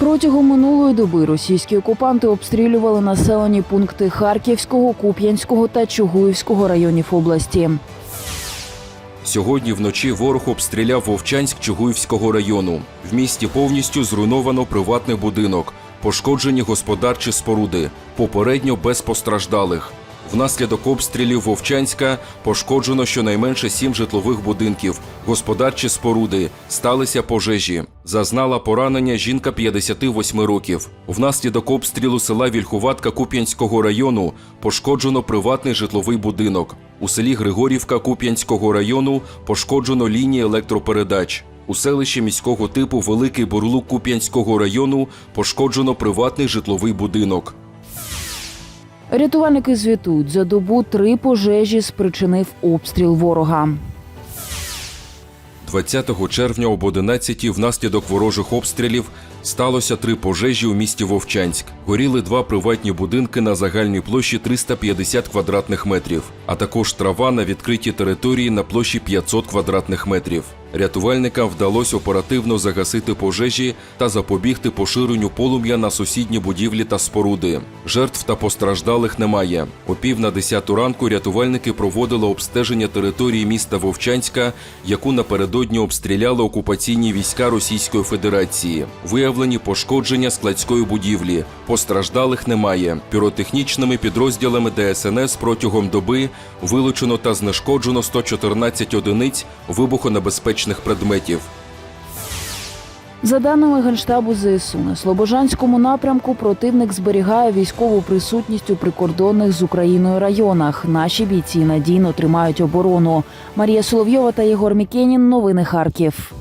Протягом минулої доби російські окупанти обстрілювали населені пункти Харківського, Куп'янського та Чугуївського районів області. Сьогодні вночі ворог обстріляв Вовчанськ Чугуївського району. В місті повністю зруйновано приватний будинок, пошкоджені господарчі споруди, попередньо без постраждалих. Внаслідок обстрілів Вовчанська пошкоджено щонайменше сім житлових будинків, господарчі споруди, сталися пожежі. Зазнала поранення жінка 58 років. Внаслідок обстрілу села Вільхуватка Куп'янського району пошкоджено приватний житловий будинок. У селі Григорівка Куп'янського району пошкоджено лінії електропередач. У селищі міського типу Великий Бурлук Куп'янського району пошкоджено приватний житловий будинок. Рятувальники звітують, за добу три пожежі спричинив обстріл ворога. 20 червня об 11 внаслідок ворожих обстрілів сталося три пожежі у місті Вовчанськ. Горіли два приватні будинки на загальній площі 350 квадратних метрів, а також трава на відкритій території на площі 500 квадратних метрів. Рятувальникам вдалося оперативно загасити пожежі та запобігти поширенню полум'я на сусідні будівлі та споруди. Жертв та постраждалих немає. О пів на десяту ранку рятувальники проводили обстеження території міста Вовчанська, яку напередодні обстріляли окупаційні війська Російської Федерації. Виявлені пошкодження складської будівлі. Постраждалих немає. Піротехнічними підрозділами ДСНС протягом доби вилучено та знешкоджено 114 одиниць вибухонебезпечних предметів. За даними Генштабу ЗСУ, на Слобожанському напрямку противник зберігає військову присутність у прикордонних з Україною районах. Наші бійці надійно тримають оборону. Марія Соловйова та Єгор Мікенін. Новини Харків.